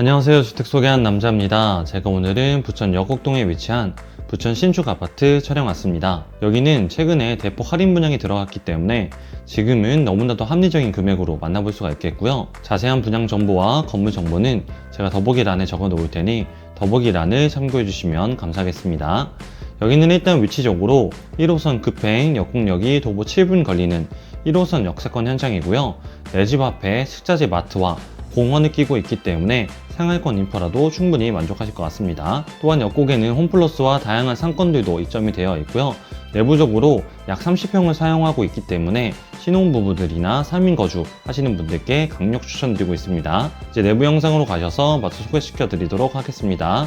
안녕하세요. 주택 소개한 남자입니다. 제가 오늘은 부천 여곡동에 위치한 부천 신축 아파트 촬영 왔습니다. 여기는 최근에 대폭 할인 분양이 들어갔기 때문에 지금은 너무나도 합리적인 금액으로 만나볼 수가 있겠고요. 자세한 분양 정보와 건물 정보는 제가 더보기란에 적어 놓을 테니 더보기란을 참고해 주시면 감사하겠습니다. 여기는 일단 위치적으로 1호선 급행 역곡역이 도보 7분 걸리는 1호선 역세권 현장이고요. 내 집 앞에 식자재 마트와 공원을 끼고 있기 때문에 생활권 인프라도 충분히 만족하실 것 같습니다. 또한 옆곡에는 홈플러스와 다양한 상권들도 입점이 되어 있고요. 내부적으로 약 30평을 사용하고 있기 때문에 신혼부부들이나 3인 거주 하시는 분들께 강력 추천드리고 있습니다. 이제 내부 영상으로 가셔서 마저 소개시켜 드리도록 하겠습니다.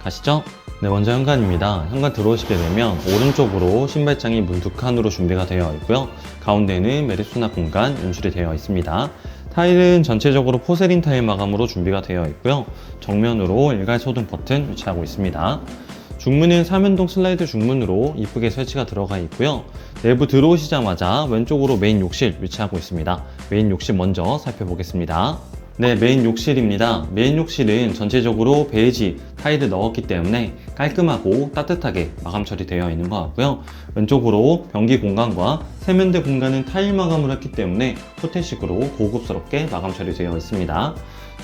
가시죠. 네, 먼저 현관입니다. 현관 들어오시게 되면 오른쪽으로 신발장이 문두 칸으로 준비가 되어 있고요. 가운데는 수납 공간 연출이 되어 있습니다. 타일은 전체적으로 포세린 타일 마감으로 준비가 되어 있고요. 정면으로 일괄 소등 버튼 위치하고 있습니다. 중문은 삼연동 슬라이드 중문으로 이쁘게 설치가 들어가 있고요. 내부 들어오시자마자 왼쪽으로 메인 욕실 위치하고 있습니다. 메인 욕실 먼저 살펴보겠습니다. 네, 메인 욕실입니다. 메인 욕실은 전체적으로 베이지 타일을 넣었기 때문에 깔끔하고 따뜻하게 마감 처리되어 있는 것 같고요. 왼쪽으로 변기 공간과 세면대 공간은 타일 마감을 했기 때문에 호텔식으로 고급스럽게 마감 처리되어 있습니다.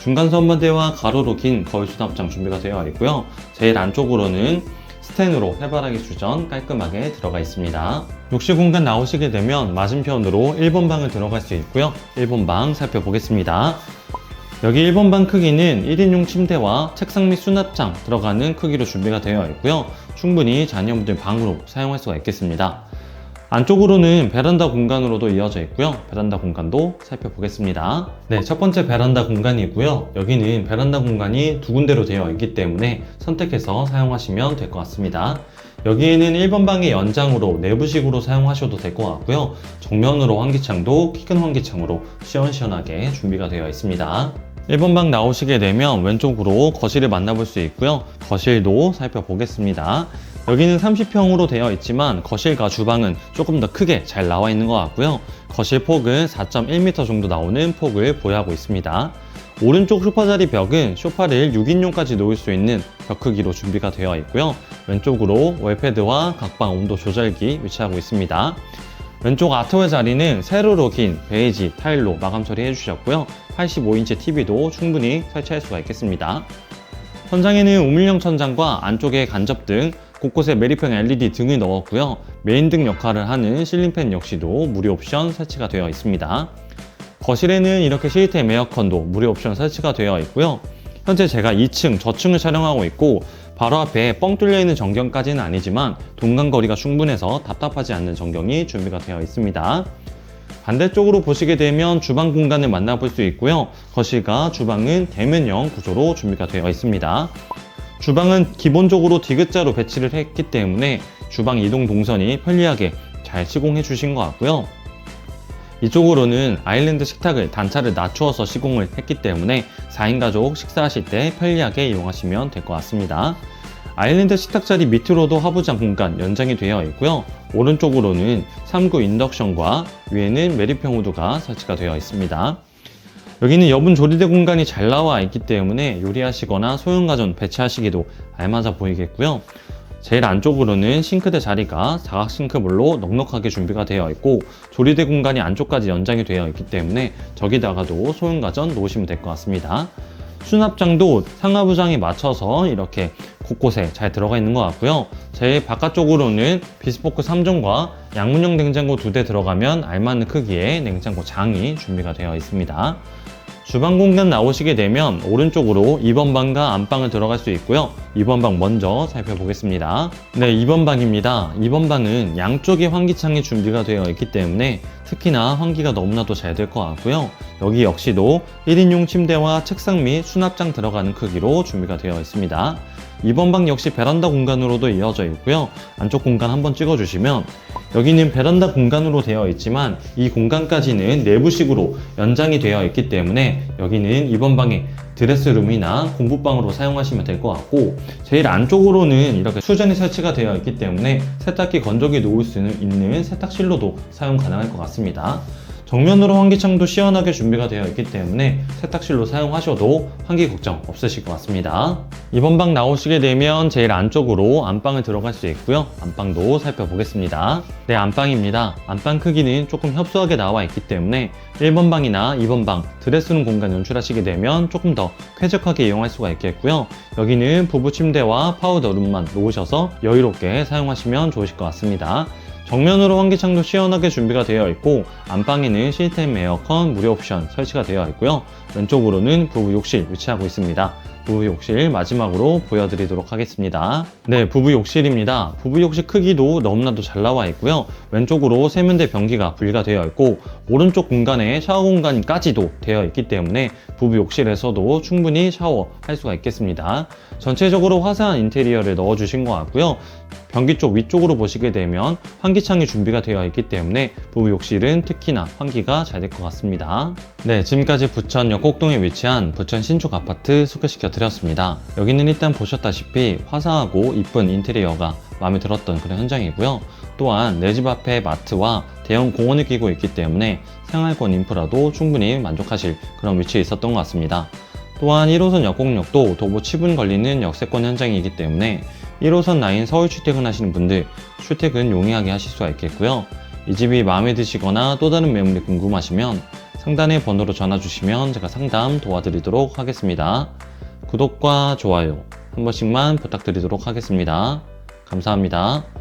중간 선반대와 가로로 긴 거울 수납장 준비가 되어 있고요. 제일 안쪽으로는 스텐으로 해바라기 수전 깔끔하게 들어가 있습니다. 욕실 공간 나오시게 되면 맞은편으로 1번 방을 들어갈 수 있고요. 1번 방 살펴보겠습니다. 여기 1번 방 크기는 1인용 침대와 책상 및 수납장 들어가는 크기로 준비가 되어 있고요. 충분히 자녀분들 방으로 사용할 수가 있겠습니다. 안쪽으로는 베란다 공간으로도 이어져 있고요. 베란다 공간도 살펴보겠습니다. 네, 첫 번째 베란다 공간이고요. 여기는 베란다 공간이 두 군데로 되어 있기 때문에 선택해서 사용하시면 될 것 같습니다. 여기에는 1번 방의 연장으로 내부식으로 사용하셔도 될 것 같고요. 정면으로 환기창도 키 큰 환기창으로 시원시원하게 준비가 되어 있습니다. 1번 방 나오시게 되면 왼쪽으로 거실을 만나볼 수 있고요. 거실도 살펴보겠습니다. 여기는 30평으로 되어 있지만 거실과 주방은 조금 더 크게 잘 나와 있는 것 같고요. 거실 폭은 4.1m 정도 나오는 폭을 보유하고 있습니다. 오른쪽 소파 자리 벽은 소파를 6인용까지 놓을 수 있는 벽 크기로 준비가 되어 있고요. 왼쪽으로 월패드와 각방 온도 조절기 위치하고 있습니다. 왼쪽 아트웨 자리는 세로로 긴 베이지 타일로 마감 처리해 주셨고요. 85인치 TV도 충분히 설치할 수가 있겠습니다. 천장에는 우물형 천장과 안쪽에 간접 등 곳곳에 메리평 LED 등을 넣었고요. 메인 등 역할을 하는 실링팬 역시도 무료 옵션 설치가 되어 있습니다. 거실에는 이렇게 시스템 에어컨도 무료 옵션 설치가 되어 있고요. 현재 제가 2층 저층을 촬영하고 있고 바로 앞에 뻥 뚫려 있는 전경까지는 아니지만 동간거리가 충분해서 답답하지 않는 전경이 준비가 되어 있습니다. 반대쪽으로 보시게 되면 주방 공간을 만나볼 수 있고요. 거실과 주방은 대면형 구조로 준비가 되어 있습니다. 주방은 기본적으로 디귿자로 배치를 했기 때문에 주방 이동 동선이 편리하게 잘 시공해 주신 것 같고요. 이쪽으로는 아일랜드 식탁을 단차를 낮추어서 시공을 했기 때문에 4인 가족 식사하실 때 편리하게 이용하시면 될 것 같습니다. 아일랜드 식탁 자리 밑으로도 하부장 공간 연장이 되어 있고요. 오른쪽으로는 3구 인덕션과 위에는 메리평 후드가 설치가 되어 있습니다. 여기는 여분 조리대 공간이 잘 나와 있기 때문에 요리하시거나 소형가전 배치하시기도 알맞아 보이겠고요. 제일 안쪽으로는 싱크대 자리가 사각 싱크볼로 넉넉하게 준비가 되어 있고 조리대 공간이 안쪽까지 연장이 되어 있기 때문에 저기다가도 소형가전 놓으시면 될 것 같습니다. 수납장도 상하부장에 맞춰서 이렇게 곳곳에 잘 들어가 있는 것 같고요. 제일 바깥쪽으로는 비스포크 3종과 양문형 냉장고 두 대 들어가면 알맞는 크기의 냉장고 장이 준비가 되어 있습니다. 주방 공간 나오시게 되면 오른쪽으로 2번 방과 안방을 들어갈 수 있고요. 2번 방 먼저 살펴보겠습니다. 네, 2번 방입니다. 2번 방은 양쪽에 환기창이 준비가 되어 있기 때문에 특히나 환기가 너무나도 잘 될 것 같고요. 여기 역시도 1인용 침대와 책상 및 수납장 들어가는 크기로 준비가 되어 있습니다. 2번 방 역시 베란다 공간으로도 이어져 있고요. 안쪽 공간 한번 찍어주시면 여기는 베란다 공간으로 되어 있지만 이 공간까지는 내부식으로 연장이 되어 있기 때문에 여기는 2번 방에 드레스룸이나 공부방으로 사용하시면 될 것 같고 제일 안쪽으로는 이렇게 수전이 설치가 되어 있기 때문에 세탁기 건조기 놓을 수 있는 세탁실로도 사용 가능할 것 같습니다. 정면으로 환기창도 시원하게 준비가 되어 있기 때문에 세탁실로 사용하셔도 환기 걱정 없으실 것 같습니다. 이번 방 나오시게 되면 제일 안쪽으로 안방을 들어갈 수 있고요. 안방도 살펴보겠습니다. 네, 안방입니다. 안방 크기는 조금 협소하게 나와 있기 때문에 1번 방이나 2번 방 드레스룸 공간 연출하시게 되면 조금 더 쾌적하게 이용할 수가 있겠고요. 여기는 부부 침대와 파우더룸만 놓으셔서 여유롭게 사용하시면 좋으실 것 같습니다. 정면으로 환기창도 시원하게 준비가 되어 있고 안방에는 시스템 에어컨 무료 옵션 설치가 되어 있고요. 왼쪽으로는 부부 욕실 위치하고 있습니다. 부부 욕실 마지막으로 보여드리도록 하겠습니다. 네, 부부 욕실입니다. 부부 욕실 크기도 너무나도 잘 나와 있고요. 왼쪽으로 세면대 변기가 분리가 되어 있고 오른쪽 공간에 샤워 공간까지도 되어 있기 때문에 부부 욕실에서도 충분히 샤워할 수가 있겠습니다. 전체적으로 화사한 인테리어를 넣어주신 것 같고요. 변기 쪽 위쪽으로 보시게 되면 환기창이 준비가 되어 있기 때문에 부부 욕실은 특히나 환기가 잘 될 것 같습니다. 네, 지금까지 부천 역곡동에 위치한 부천 신축 아파트 소개시켜 드렸습니다. 여기는 일단 보셨다시피 화사하고 이쁜 인테리어가 마음에 들었던 그런 현장이고요. 또한 내 집 앞에 마트와 대형 공원을 끼고 있기 때문에 생활권 인프라도 충분히 만족하실 그런 위치에 있었던 것 같습니다. 또한 1호선 역곡역도 도보 7분 걸리는 역세권 현장이기 때문에 1호선 라인 서울 출퇴근하시는 분들 출퇴근 용이하게 하실 수가 있겠고요. 이 집이 마음에 드시거나 또 다른 매물이 궁금하시면 상단의 번호로 전화 주시면 제가 상담 도와드리도록 하겠습니다. 구독과 좋아요 한 번씩만 부탁드리도록 하겠습니다. 감사합니다.